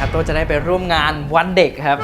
ครับโต้จะได้ไปร่วมงานวันเด็กครับ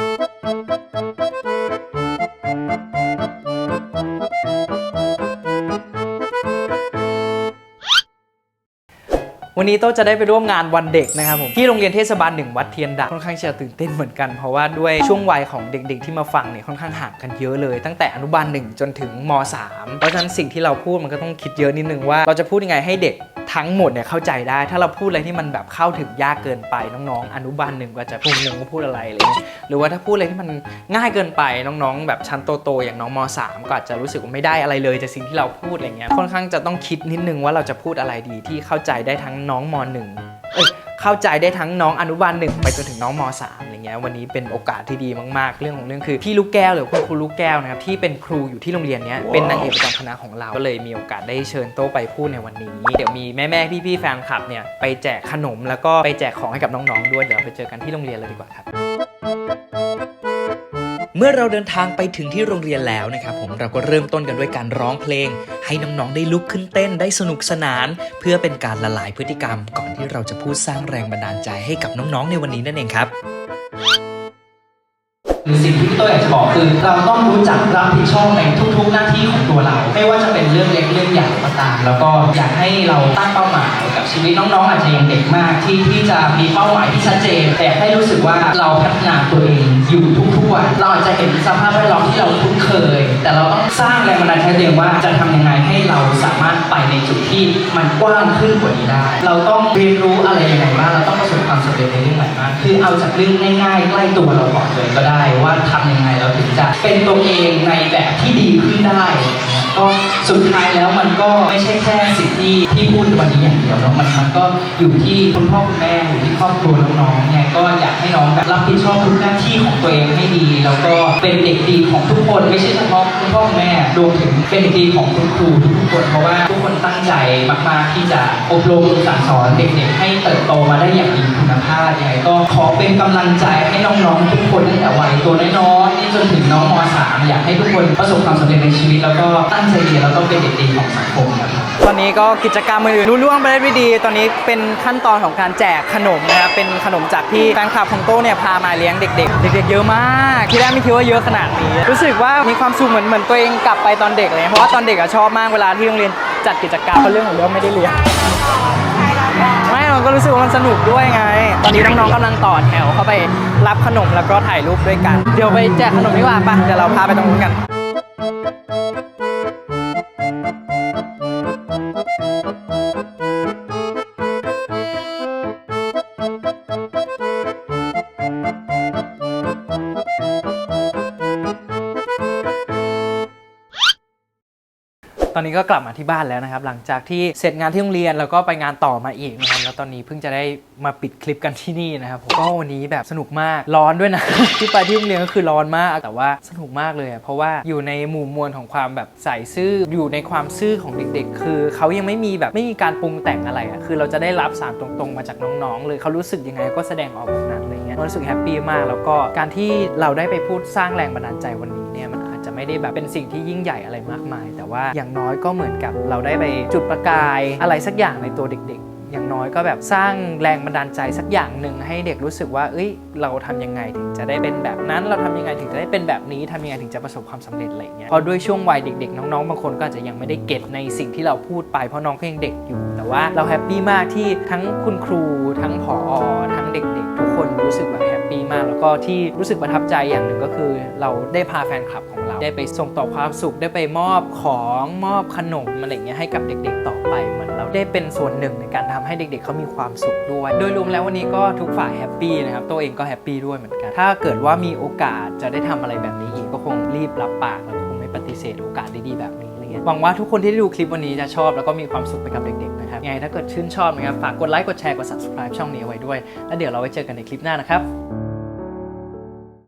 วันนี้โต้จะได้ไปร่วมงานวันเด็กนะครับผมที่โรงเรียนเทศบาลหนึ่งวัดเทียนดักค่อนข้างจะตื่นเต้นเหมือนกันเพราะว่าด้วยช่วงวัยของเด็กๆ ที่มาฟังเนี่ยค่อนข้างห่างกันเยอะเลย ตั้งแต่อนุบาลหนึ่งจนถึงม .3 เพราะฉะนั้นสิ่งที่เราพูดมันก็ต้องคิดเยอะนิดนึงว่าเราจะพูดยังไงให้เด็ก ทั้งหมดเนี่ยเข้าใจได้ ถ้าเราพูดอะไรที่มันแบบเข้าถึงยากเกินไปน้องๆ อนุบาลหนึ่งก็จะงงๆว่าพูดอะไรอะไรเลยหรือว่าถ้าพูดอะไรที่มันง่ายเกินไปน้องๆ แบบชั้นโตๆอย่างน้องม .3 ก็อาจจะรู้สึกว่าไม่ได้อะไรเลยจากสิ่งที่เราพูดอะไรเงี้ยค่อนข้างจะต้องคิดนิดนึงว่าเราจะพูดอะไรดีที่เข้าใจได้ทั้งน้องม .1 เอ้ย เข้าใจได้ทั้งน้องอนุบาลหนึ่งไปจนถึงน้องม .3 อะไรเงี้ยวันนี้เป็นโอกาสที่ดีมากๆ เรื่องของเรื่องคือพี่ลูกแก้วหรือคุณครูลูกแก้วนะครับที่เป็นครูอยู่ที่โรงเรียนเนี้ยเป็นนางเอกประจำคณะของเราก็เลยมีโอกาสได้เชิญโต้ไปพูดในวันนี้ เดี๋ยวมีแม่ๆพี่ๆแฟนคลับเนี่ยไปแจกขนมแล้วก็ไปแจกของให้กับน้องๆด้วยเดี๋ยวเราไปเจอกันที่โรงเรียนเลยดีกว่าครับ เมื่อเราเดินทางไปถึงที่โรงเรียนแล้วนะครับผมเราก็เริ่มต้นกันด้วยการร้องเพลง ให้น้องๆได้ลุกขึ้นเต้นได้สนุกสนาน เพื่อเป็นการละลายพฤติกรรม ก่อนที่เราจะพูดสร้างแรงบันดาลใจให้กับน้องๆในวันนี้นั่นเองครับ หรือสิ่งที่พี่โต้อยากจะบอกคือ เราต้องรู้จักรับผิดชอบในทุก ๆ หน้าที่ของตัวเรา ไม่ว่าจะเป็นเรื่องเล็กเรื่องใหญ่ก็ตามแล้วก็อยากให้เราตั้งเป้าหมายกับชีวิตน้องๆอาจจะยังเด็กมาก ที่ที่จะมีเป้าหมายที่ชัดเจน แต่ให้รู้สึกว่าเราพัฒนาตัวเองอยู่ทุกๆวันเราอาจจะเห็นสภาพแวดล้อมที่เราคุ้นเคย แต่เราต้องสร้างแรงบันดาลใจตัวเองว่าจะทำยังไงให้เราสามารถไปในจุดที่มันกว้างขึ้นกว่านี้ได้ เราต้องเรียนรู้อะไรยังไงบ้างเราต้อง ความสำเร็จในเรื่องไหนมากคือเอาจากเรื่องง่ายๆใกล้ตัวเราก่อนเลยก็ได้ว่าทำยังไงเราถึงจะเป็นตัวเองในแบบที่ดีขึ้นได้ ก็สุดท้ายแล้วมันก็ไม่ใช่แค่สิ่งที่ที่พูดวันนี้อย่างเดียวเนาะมันมันก็อยู่ที่คุณพ่อคุณแม่อยู่ที่ครอบครัวน้องๆเนี่ยก็อยากให้น้องแบบรับผิดชอบทุกหน้าที่ของตัวเองให้ดี แล้วก็เป็นเด็กดีของทุกคนไม่ใช่เฉพาะคุณพ่อคุณแม่รวมถึงเป็นเด็กดีของคุณครูทุกคนเพราะว่าทุกคนตั้งใจมากๆที่จะอบรมสั่งสอนเด็กๆให้เติบโตมาได้อย่างมีคุณภาพยังไงก็ขอเป็นกำลังใจให้น้องๆทุกคนตั้งแต่วัยตัวน้อยๆนี่ จนถึงน้องม .3 อยากให้ทุกคนประสบความสำเร็จในชีวิต แล้วก็ตั้งใจเรียนแล้วก็เป็นเด็กดีของสังคมนะครับ ตอนนี้ก็กิจกรรมอื่นๆรุ่ล่วงไปได้ด้วยดี ตอนนี้เป็นขั้นตอนของการแจกขนมนะครับ เป็นขนมจากที่แฟนคลับของโต้เนี่ยพามาเลี้ยงเด็กๆ เด็กๆเยอะมาก ที่แรกไม่คิดว่าเยอะขนาดนี้ รู้สึกว่ามีความสุขเหมือนเหมือนตัวเองกลับไปตอนเด็กเลย เพราะว่าตอนเด็กอะชอบมากเวลาที่โรงเรียนจัดกิจกรรมเพราะเรื่องของเรื่องไม่ได้เรียนไม่เราก็รู้ สนุกด้วยไง ตอนนี้น้องๆกำลังต่อแถวเข้าไปรับขนมแล้วก็ถ่ายรูปด้วยกัน เดี๋ยวไปแจกขนมดีกว่าปะเดี๋ยวเราพาไปตรงนู้นกัน ตอนนี้ก็กลับมาที่บ้านแล้วนะครับ หลังจากที่เสร็จงานที่โรงเรียนแล้วก็ไปงานต่อมาอีกนะครับแล้วตอนนี้เพิ่งจะได้มาปิดคลิปกันที่นี่นะครับผมก็วันนี้แบบสนุกมากร้อนด้วยนะ ที่ไปที่โรงเรียนก็คือร้อนมากแต่ว่าสนุกมากเลยเพราะว่าอยู่ในหมู่มวลของความแบบใส่ซื่ออยู่ในความซื่อของเด็ก ๆ คือเขายังไม่มีแบบไม่มีการปรุงแต่งอะไรอะคือเราจะได้รับสารตรงๆ มาจากน้องๆเลยเขารู้สึกยังไงก็แสดงออกแบบนั้นอะไรเงี้ยรู้สึกแฮปปี้มากแล้วก็การที่เราได้ไปพูดสร้างแรงบันดาลใจวันนี้เนี่ยมัน ไม่ได้แบบเป็นสิ่งที่ยิ่งใหญ่อะไรมากมาย แต่ว่าอย่างน้อยก็เหมือนกับเราได้ไปจุดประกายอะไรสักอย่างในตัวเด็กๆ อย่างน้อยก็แบบสร้างแรงบันดาลใจสักอย่างหนึ่งให้เด็กรู้สึกว่า เอ้ย เราทำยังไงถึงจะได้เป็นแบบนั้น เราทำยังไงถึงจะได้เป็นแบบนี้ทำยังไงถึงจะประสบความสำเร็จอะไรเงี้ยเพราะด้วยช่วงวัยเด็ก ๆ น้องๆบางคนก็อาจจะยังไม่ได้เก็ตในสิ่งที่เราพูดไปเพราะน้องก็ยังเด็กอยู่ แต่ว่าเราแฮปปี้มากที่ทั้งคุณครู ทั้งผอ ทั้งเด็ก ๆ ทุกคนรู้สึกแบบ ก็ที่รู้สึกประทับใจอย่างหนึ่งก็คือ เราได้พาแฟนคลับของเรา ได้ไปส่งต่อความสุขได้ไปมอบของมอบขนมอะไรเงี้ยให้กับเด็ก ๆ ต่อไปเหมือนเราได้เป็นส่วนหนึ่งในการทำให้เด็ก ๆเขามีความสุขด้วย โดยรวมแล้ววันนี้ก็ทุกฝ่ายแฮปปี้นะครับตัวเองก็แฮปปี้ด้วยเหมือนกัน ถ้าเกิดว่ามีโอกาสจะได้ทำอะไรแบบนี้อีกก็คงรีบรับปากแล้วก็คงไม่ปฏิเสธโอกาสดีๆแบบนี้อะไรเงี้ยหวังว่าทุกคนที่ได้ดูคลิปวันนี้จะชอบแล้วก็มีความสุขไปกับเด็กๆนะครับยังไงถ้าเกิดชื่นชอบนะครับฝากกดไลค์กดแชร์กด subscribe ช่องนี้ไว้ด้วย แล้วเดี๋ยวเราไว้เจอกันในคลิปหน้านะครับ